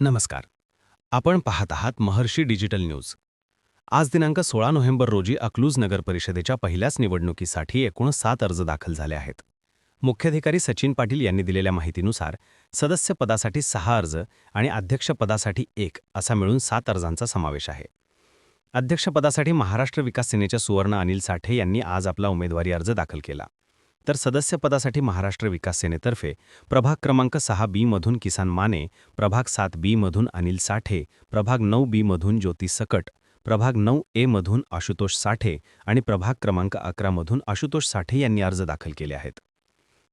नमस्कार. आपण पाहत आहात महर्षी डिजिटल न्यूज. आज दिनांक सोळा नोव्हेंबर रोजी अकलूज नगर परिषदेच्या पहिल्याच निवडणुकीसाठी एकूण सात अर्ज दाखल झाले आहेत. मुख्याधिकारी सचिन पाटील यांनी दिलेल्या माहितीनुसार सदस्य पदासाठी सहा अर्ज आणि अध्यक्षपदासाठी एक असा मिळून सात अर्जांचा समावेश आहे. अध्यक्षपदासाठी महाराष्ट्र विकास सेनेच्या सुवर्ण अनिल साठे यांनी आज आपला उमेदवारी अर्ज दाखल केला. तर सदस्यपदासाठी महाराष्ट्र विकास सेनेतर्फे प्रभाग क्रमांक सहा बी मधून किसान माने प्रभाग सात बी मधून अनिल साठे प्रभाग नऊ बी मधून ज्योती सकट प्रभाग नऊ ए मधून आशुतोष साठे आणि प्रभाग क्रमांक अकरा मधून आशुतोष साठे यांनी अर्ज दाखल केले आहेत.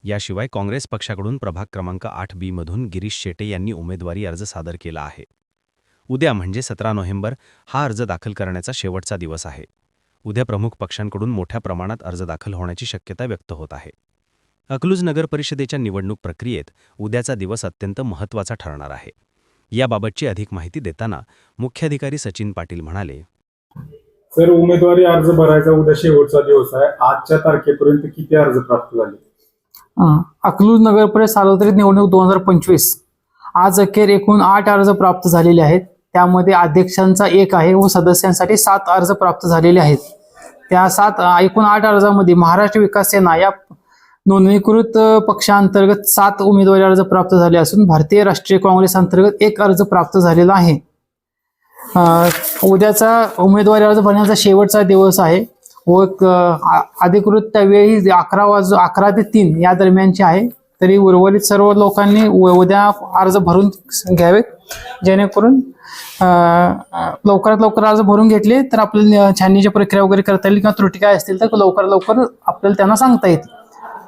याशिवाय काँग्रेस पक्षाकडून प्रभाग क्रमांक आठ बी मधून गिरीश शेटे यांनी उमेदवारी अर्ज सादर केला आहे. उद्या म्हणजे सतरा नोव्हेंबर हा अर्ज दाखल करण्याचा शेवटचा दिवस आहे. उद्या प्रमुख पक्षांकडून मोठ्या प्रमाणात अर्ज दाखल होण्याची शक्यता व्यक्त होत आहे. अकलूज नगर परिषदेच्या निवडणूक प्रक्रियेत उद्याचा दिवस अत्यंत महत्त्वाचा ठरणार आहे. याबाबतची अधिक माहिती देताना मुख्याधिकारी सचिन पाटील म्हणाले सर उमेदवारी अर्ज भरायचा उद्या शेवटचा दिवस आहे. आजच्या तारखेपर्यंत किती अर्ज प्राप्त झाले? अं, अकलूज नगर परिषद सार्वत्रिक निवडणूक दोन हजार पंचवीस. आज अखेर एकूण आठ अर्ज प्राप्त झालेले आहेत. त्यामध्ये अध्यक्षांचा एक आहे व सदस्यांसाठी सात अर्ज प्राप्त झालेले आहेत. त्या सात एकूण आठ अर्जामध्ये महाराष्ट्र विकास सेना या नोंदणीकृत पक्षांतर्गत सात उमेदवारी अर्ज प्राप्त झाले असून भारतीय राष्ट्रीय काँग्रेस अंतर्गत एक अर्ज प्राप्त झालेला आहे. उद्याचा उमेदवारी अर्ज भरण्याचा शेवटचा दिवस आहे व अधिकृत त्यावेळी अकरा वाजू अकरा ते तीन या दरम्यानचे आहे. तरी उर्वरित सर्व लोकांनी उद्या अर्ज भरून घ्यावेत जेणेकरून लवकरात लवकर अर्ज भरून घेतले तर आपल्याला छाननीच्या प्रक्रिया वगैरे करता येईल किंवा त्रुटी काय असतील तर लवकरात लवकर आपल्याला त्यांना सांगता येईल.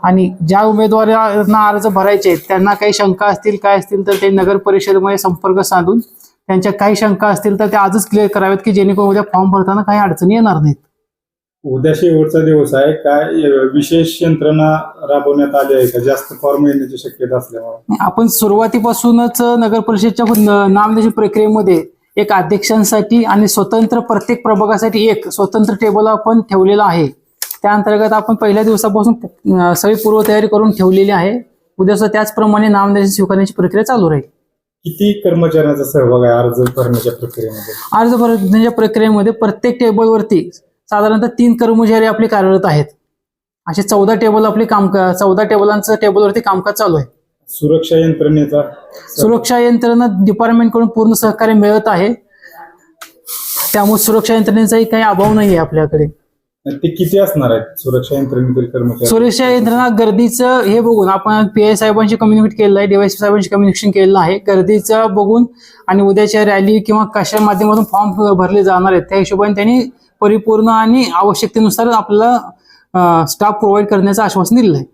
आणि ज्या उमेदवारांना अर्ज भरायचे आहेत त्यांना काही शंका असतील काय असतील तर ते नगर परिषदेमध्ये संपर्क साधून त्यांच्या काही शंका असतील तर ते आजच क्लिअर करावेत की जेणेकरून उद्या फॉर्म भरताना काही अडचणी येणार नाहीत. उद्या शेवटचा दिवस आहे. काय विशेष यंत्रणा राबवण्यात आली आहे का? जास्त फॉर्म येण्याची शक्यता असल्यामुळे. आपण सुरुवातीपासूनच नगर परिषदच्या नामनिर्देशन प्रक्रियेमध्ये एक अध्यक्षांसाठी आणि स्वतंत्र प्रत्येक प्रभागासाठी एक स्वतंत्र टेबल आपण ठेवलेला आहे. त्या अंतर्गत आपण पहिल्या दिवसापासून सगळी पूर्वतयारी करून ठेवलेली आहे. उद्या सुद्धा त्याचप्रमाणे नामनिर्देशन स्वीकारण्याची प्रक्रिया चालू राहील. किती कर्मचाऱ्यांचा सहभाग आहे अर्ज भरण्याच्या प्रक्रियेमध्ये? अर्ज भरण्याच्या प्रक्रियेमध्ये प्रत्येक टेबलवरती साधारणतः तीन कर्मचारी आपले कार्यरत आहेत. असे चौदा टेबल आपले काम चौदा टेबलांचं टेबलवरती कामकाज चालू आहे. सुरक्षा यंत्रणेचा सुरक्षा यंत्रणा डिपार्टमेंटकडून पूर्ण सहकार्य मिळत आहे. त्यामुळे सुरक्षा यंत्रणेचाही काही अभाव नाही आहे आपल्याकडे. ते किती असणार आहेत सुरक्षा यंत्रणेतील कर्मचारी? सुरक्षा यंत्रणा गर्दीचं हे बघून आपण पी आय साहेबांशी कम्युनिकेट केलेलं आहे डीवायसी साहेबांशी कम्युनिकेशन केलेलं आहे. गर्दीचं बघून आणि उद्याच्या रॅली किंवा कशा माध्यमातून फॉर्म भरले जाणार आहेत त्या हिशोबाने त्यांनी परिपूर्ण आणि आवश्यकतेनुसार आपल्याला स्टाफ प्रोव्हाइड करण्याचं आश्वासन दिलेलं आहे.